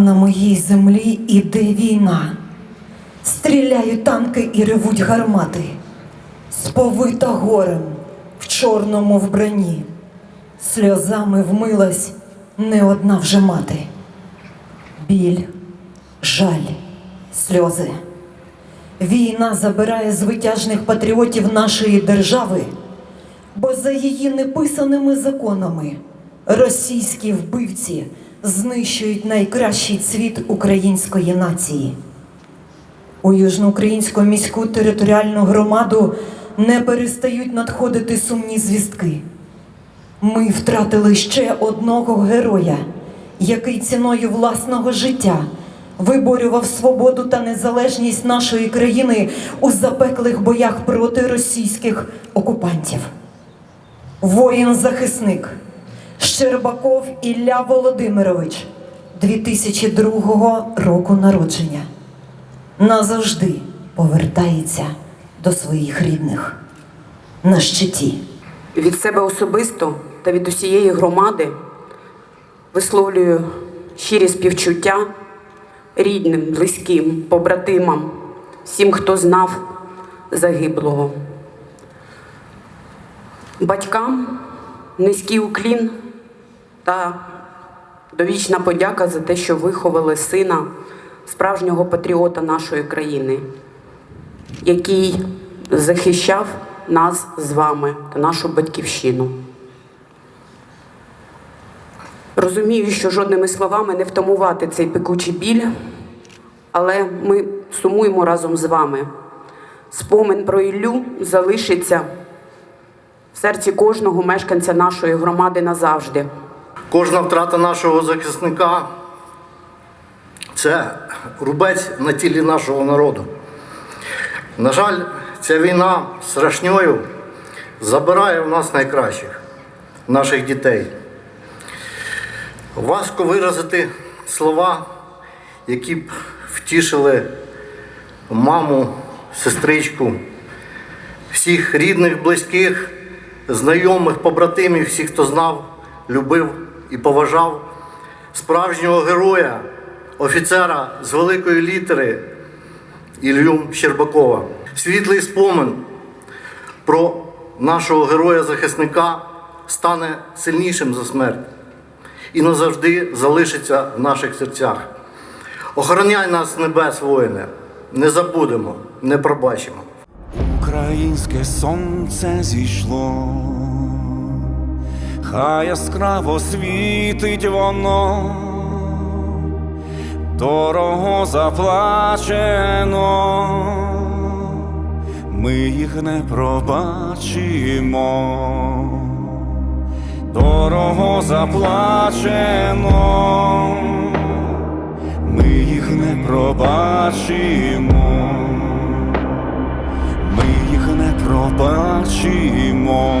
на моїй землі іде війна. Стріляють танки і ревуть гармати. Сповита горем в чорному вбранні. Сльозами вмилась не одна вже мати. Біль, жаль, сльози. Війна забирає звитяжних патріотів нашої держави, бо за її неписаними законами російські вбивці знищують найкращий цвіт української нації. У Южноукраїнську міську територіальну громаду не перестають надходити сумні звістки. Ми втратили ще одного героя, який ціною власного життя виборював свободу та незалежність нашої країни у запеклих боях проти російських окупантів. Воїн-захисник Щербаков Ілля Володимирович 2002 року народження назавжди повертається до своїх рідних на щиті. Від себе особисто та від усієї громади висловлюю щирі співчуття рідним, близьким, побратимам, всім, хто знав загиблого. Батькам низький уклін та довічна подяка за те, що виховали сина справжнього патріота нашої країни, який захищав нас з вами та нашу батьківщину. Розумію, що жодними словами не втамувати цей пекучий біль, але ми сумуємо разом з вами. Спомин про Іллю залишиться в серці кожного мешканця нашої громади назавжди. Кожна втрата нашого захисника це рубець на тілі нашого народу. На жаль, ця війна страшньою забирає в нас найкращих, наших дітей. Важко виразити слова, які б втішили маму, сестричку, всіх рідних, близьких, знайомих, побратимів, всіх, хто знав, любив і поважав справжнього героя, офіцера з великої літери Ілью Щербакова. Світлий спомин про нашого героя-захисника стане сильнішим за смерть і назавжди залишиться в наших серцях. Охороняй нас небес, воїне, не забудемо, не пробачимо. Українське сонце зійшло, хай яскраво світить воно, дорого заплачено, ми їх не пробачимо, дорого заплачено, ми їх не пробачимо. Ми їх не пробачимо.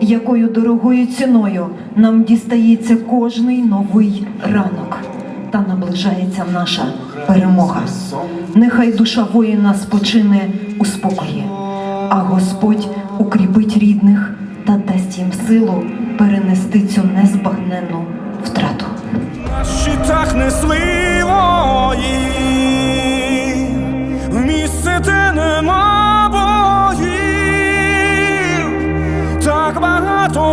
якою дорогою ціною нам дістається кожний новий ранок та наближається наша перемога. Нехай душа воїна спочине у спокої, а Господь укріпить рідних та дасть їм силу перенести цю незбагненну втрату. На щитах несли вої, місце, де нема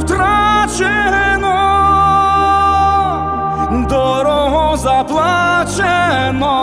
втрачено, дорого заплачено,